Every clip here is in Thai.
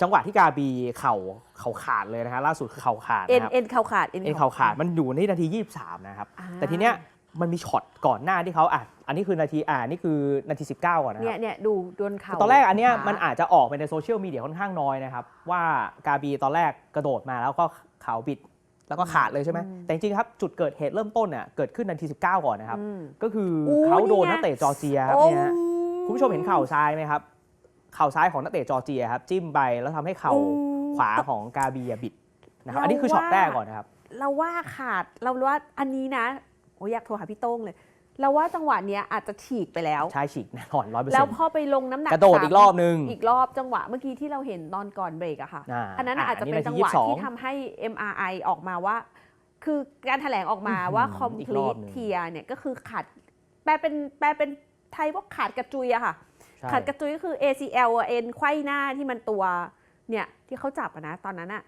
จังหวะที่กาบีเข่าเข่าขาดเลยนะฮะล่าสุดคือเข่าขาดเอ็นนะครับเอ็นเข่าขาดเอ็นเข่าขาดมันอยู่ในนาที 23 นะครับ อ่า แต่ทีเนี้ยมันมีช็อตก่อนหน้าที่เขาอะอันนี้คือนาทีอ่านี่คือนาที 19 ก่อนนะคเนี่ยรับเนี่ยดูโดนเข่าตอนแรกอันเนี้ยขามันอาจจะออกไปในโซเชียลมีเดียค่อนข้างน้อยนะครับ ว่ากาบีตอนแรกกระโดดมาแล้วก็เข่าบิดแล้วก็ขาดเลยใช่ไหมแต่จริงๆครับจุดเกิดเหตุเริ่มต้นเนี่ยเกิดขึ้นนาที 19 ก่อนนะครับ อืม ก็คืออู้เขาโดนนี่ไง นักเตะจอร์เจียครับโอ้เนี่ยฮะ คุณผู้ชมเห็นเข่าซ้ายไหมครับ เข่าซ้ายของนักเตะจอร์เจียครับจิ้มไปแล้วทำให้เข่าโอ้ขวาของกาบีอะบิดนะครับเราอันนี้คือช็อตว่าแรกก่อนนะครับ เราว่าขาดเราว่าอันนี้นะโอ้ยอยากโทรหาพี่โต้งเลยเราว่าจังหวะเนี้ยอาจจะฉีกไปแล้วใช่ฉีกแน่นอนร้อยเปอร์แล้เซ็วนต์พอไปลงน้ำหนักกระโดดซ้ำอีกรอบนึงอีกรอบจังหวะเมื่อกี้ที่เราเห็นตอนก่อนเบรกอะค่ะอ่าอันนั้นน่ะอาจจะอันนี้เป็นนาทีจังหวะ22ที่ทำให้ MRI ออกมาว่า คือการแถลงออกมาว่าอื้อหืออีกรอบ complete หนึ่ง tear เนี่ยก็คือขาดแปลเป็นแปลเป็นไทยว่าขาดกระจุยอะค่ะใช่ ขาดกระจุยก็คือ ACL อะเอ็นไขว้หน้าที่มันตัวเนี่ยที่เขาจับอะนะตอนนั้นอะ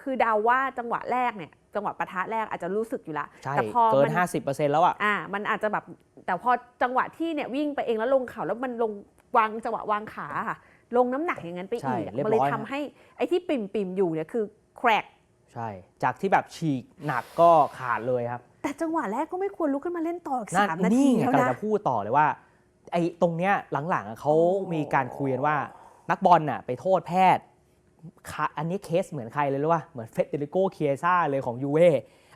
คือเดาว่าจังหวะแรกเนี่ยจังหวะปะทะแรกอาจจะรู้สึกอยู่ละใช่แต่พอเกิมันน50%แล้วอะอ่ามันอาจจะแบบแต่พอจังหวะที่เนี่ยวิ่งไปเองแล้วลงเขาแล้วมันลงวางจังหวะวางขาค่ะ ลงน้ำหนักอย่างนั้นไปใช่อีกอะเรียบมันเลยร้อยทำฮะให้ไอ้ที่ปิ่มปิ่มๆอยู่เนี่ยคือแครกใช่ จากที่แบบฉีกหนักก็ขาดเลยครับ แต่จังหวะแรกก็ไม่ควรลุกขึ้นมาเล่นต่ออีกนั่นสามนาทีนี่ไงแล้วกำลังนะจะพูดต่อเลยว่า ไอ้ตรงเนี้ยหลังๆอะเขาโอ้มีการคุยกันว่านักบอลน่ะไปโทษแพทย์ค่ะอันนี้เคสเหมือนใครเลยรู้ป่ะเหมือนเฟเดริโกเคียซ่าเลยของยูเว่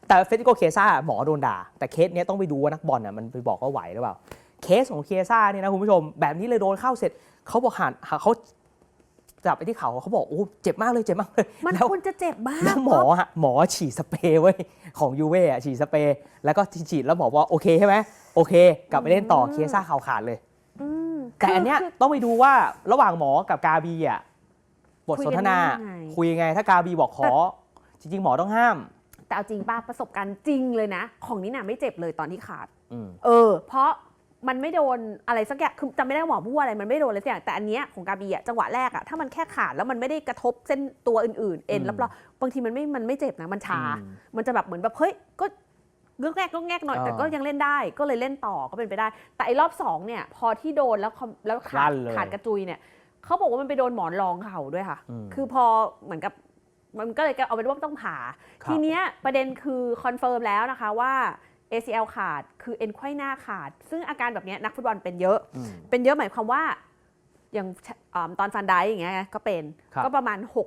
แต่เฟเดริโกเคียซ่าหมอโดนด่า แต่เคสเนี้ยต้องไปดูว่านักบอลน่ะมันไปบอกว่าไหวหรือเปล่า เคสของเคียซ่าเนี่ยนะคุณผู้ชม แบบนี้เลยโดนเข้าเสร็จเขาบอกหันเขา จับไปที่เขาเขาบอกโอ้เจ็บมากเลยเจ็บมากเลยมันแล้วควรจะเจ็บบ้างแล้วหมอฮะหมอฉีดสเปรย์ไว้ยของยูเว่อะฉีดสเปรย์แล้วก็ฉีดแล้วหมอบอกโอเคใช่ไหมโอเค กลับไปเล่นต่อเคซ่าข่าวขาดเลย อืมแต่อันเนี้ยคือต้องไปดูว่าระหว่างหมอกับกาบีอะบทคุยสกันนทนายังไง คุยยังไง ถ้ากาบีบอกขอ จริง ๆ หมอต้องห้าม แต่เอาจริงป้าประสบการณ์จริงเลยนะ ของนี้น่ะไม่เจ็บเลยตอนที่ขาด อืม เออ เพราะ มันไม่โดนอะไรสักอย่างคือจำไม่ได้ว่าหมอพูดว่าอะไรมันไม่โดนอะไรสักอย่างแต่อันเนี้ยของกาบีอะจังหวะแรกอะถ้ามันแค่ขาดแล้วมันไม่ได้กระทบเส้นตัวอื่นๆ เอ็นอืมแล้วเราบางทีมันไม่มันไม่เจ็บนะมันชาอืมมันจะแบบเหมือนแบบเฮ้ยก็เงือกแงกเงือกแงกหน่อยอ่าแต่ก็ยังเล่นได้ก็เลยเล่นต่อก็เป็นไปได้ แต่ไอ้รอบสองเนี่ย พอที่โดนแล้วคอมแล้วขาลั่ดนเลยขาดกระจุยเนี่ยเขาบอกว่ามันไปโดนหมอนรองเข่าด้วยค่ะอืมคือพอเหมือนกับมันก็เลยเอาเป็นว่าต้องผ่าครับทีเนี้ยประเด็นคือคอนเฟิร์มแล้วนะคะว่า ACL ขาดคือเอ็นไขว้หน้าขาด ซึ่งอาการแบบเนี้ยนักฟุตบอลเป็นเยอะอืมเป็นเยอะหมายความว่าอย่างอ่าตอนฟันไดอย่างเงี้ยก็เป็นครับก็ประมาณ 6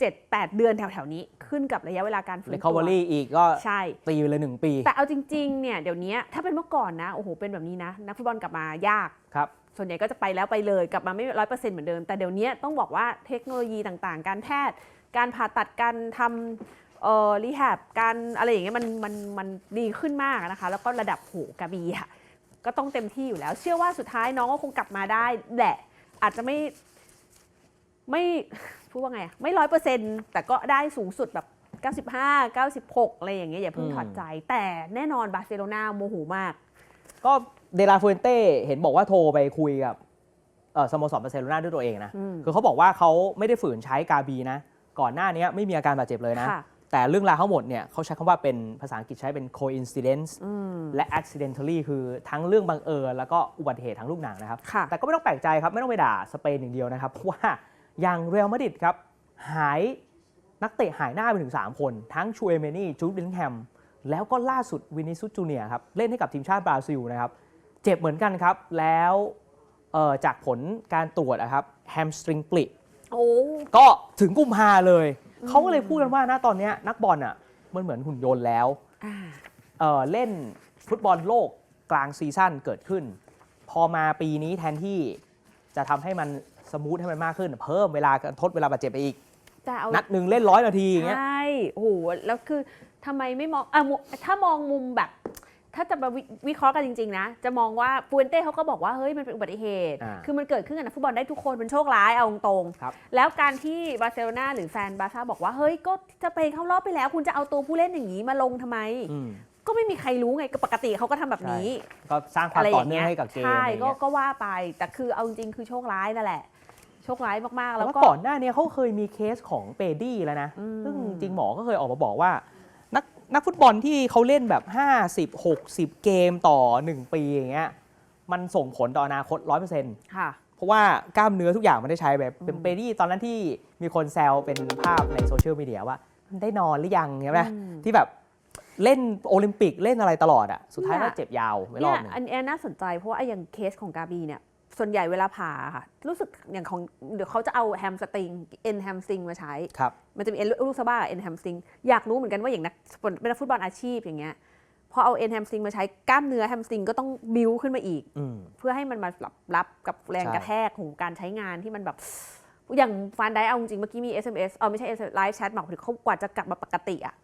7 8 เดือนแถวๆนี้ขึ้นกับระยะเวลาการฟื้นเลตัวคอเวอรี่อีกก็ใช่ตีไปเลยหนึ่งปี แต่เอาจริงๆเนี่ยเดี๋ยวนี้ถ้าเป็นเมื่อก่อนนะโอ้โหเป็นแบบนี้นะ นักฟุตบอลกลับมายากครับส่วนใหญ่ก็จะไปแล้วไปเลยกลับมาไม่ร้อยเปอร์เซ็นต์เหมือนเดิม แต่เดี๋ยวนี้ต้องบอกว่าเทคโนโลยีต่างๆ การแพทย์ การผ่าตัดการทำ เอ่อรีแฮบการอะไรอย่างเงี้ยมันมันมันดีขึ้นมากนะคะ แล้วก็ระดับโหกระบีอะก็ต้องเต็มที่อยู่แล้ว เชื่อว่าสุดท้ายน้องก็คงกลับมาได้แหละ อาจจะไม่ไม่พูดว่าไงอะไม่ร้อยเปอร์เซ็นต์แต่ก็ได้สูงสุดแบบ 95 96 อะไรอย่างเงี้ยอย่าเพิ่งอืมถอดใจ แต่แน่นอนบาร์เซโลนาโมโหมาก ก็เดลาฟูเอนเต้เห็นบอกว่าโทรไปคุยกับเอ่อสโมสรบาร์เซโลนาด้วยตัวเองนะ อืม คือเขาบอกว่าเขาไม่ได้ฝืนใช้กาบีนะ ก่อนหน้านี้ไม่มีอาการบาดเจ็บเลยนะ ค่ะ แต่เรื่องราวทั้งหมดเนี่ยเขาใช้คำว่าเป็นภาษาอังกฤษใช้เป็น coincidence อืมและ accidentally คือทั้งเรื่องบังเอิญแล้วก็อุบัติเหตุทั้งลูกหนังนะครับค่ะแต่ก็ไม่ต้องแปลกใจครับ ไม่ต้องไปด่าสเปนอย่างเดียวนะครับ เพราะว่าอย่างเรอัลมาดริดครับ หายนักเตะหายหน้าไปถึง 3 คน ทั้งชูเอเมนี่จูดบิลลิงแฮมแล้วก็ล่าสุดวินิซุสจูเนียร์ครับ เล่นให้กับทีมชาติบราซิลนะครับเจ็บเหมือนกันครับแล้วเอ่อจากผลการตรวจนะครับแฮมสตริงปลิโอ้ก็ถึงกุมภาเลย เขาก็เลยพูดกันว่าณตอนเนี้ยนักบอลอะมันเหมือนหุ่นยนต์แล้วอ่าเอ่อเล่นฟุตบอลโลกกลางซีซั่นเกิดขึ้น พอมาปีนี้แทนที่จะทำให้มันสมูทให้มันมากขึ้น เพิ่มเวลาการทดเวลาบาดเจ็บไปอีกแต่เอา นัดหนึ่งเล่นร้อยนาทีอย่างเงี้ย ใช่ โอ้โห แล้วคือทำไมไม่มองอะมุถ้ามองมุมแบบ ถ้าจะมาวิวิเคราะห์กันจริง ๆ นะ จะมองว่าปูเอนเต้เขาก็บอกว่า เฮ้ย มันเป็นอุบัติเหตุ อ่าคือมันเกิดขึ้นกับนักฟุตบอลได้ทุกคนเป็นโชคร้าย เอาตรงครับๆแล้วการที่บาร์เซโลนาหรือแฟนบาร์ซ่าบอกว่า เฮ้ย ก็จะไปเข้ารอบไปแล้ว คุณจะเอาตัวผู้เล่นอย่างนี้มาลงทำไม อืม ก็ไม่มีใครรู้ไงก็ปกติเขาก็ทำแบบนี้ ก็สร้างความต่อเนื่องให้กับเกมใช่อะไรก็เงี้ยก็ว่าไป แต่คือเอาจริงๆคือโชคร้ายนั่นแหละ โชคร้ายมากๆ แต่แล้วว่าก็ ก่อนหน้านี้เขาเคยมีเคสของเปดี้แล้วนะ อืม ซึ่งจริงหมอก็เคยออกมาบอกว่า นักนักฟุตบอลที่เขาเล่นแบบ 50 60 เกมต่อ 1 ปีอย่างเงี้ยมันส่งผลต่ออนาคต 100%ค่ะ เพเพราะว่ากล้ามเนื้อทุกอย่างมันได้ใช้แบบเป็นอืมเปรี่ตอนนั้นที่มีคนแซวเป็นภาพในโซเชียลมีเดียว่าได้นอนหรือยังใช่ไหมอืมที่แบบเล่นโอลิมปิกเล่นอะไรตลอดอะสุดท้ายเนี่ก็ยเจ็บยาวไม่รเนี่อบยหนึงอันเนี้ยน่าสนใจเพราะว่าไอ้อย่างเคสของกาบีเนี่ย ส่วนใหญ่เวลาผ่าค่ะ รู้สึกอย่างของเดี๋ยวเขาจะเอาแฮมสตริงเอ็นแฮมสตริงมาใช้ ครับมันจะมีเอ็นลูกซาบ้าเอ็นแฮมสตริงอยากรู้เหมือนกันว่าอย่างนักเป็นนักฟุตบอลอาชีพอย่างเงี้ยพอเอาเอ็นแฮมสตริงมาใช้กล้ามเนื้อแฮมสตริงก็ต้องบิวขึ้นมาอีก อืม เพื่อให้มันมารับรับกับแรงใช่ กระแทกของการใช้งานที่มันแบบ อย่างฟานได้เอาจริงๆเมื่อกี้มี SMS เออไม่ใช่ไลฟ์แชทบอกถึงเขากว่าจะกลับมาปกติอะ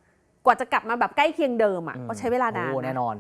กว่าจะกลับมาแบบใกล้เคียงเดิมอะก็ใช้เวลานานโอ้นะแน่นอน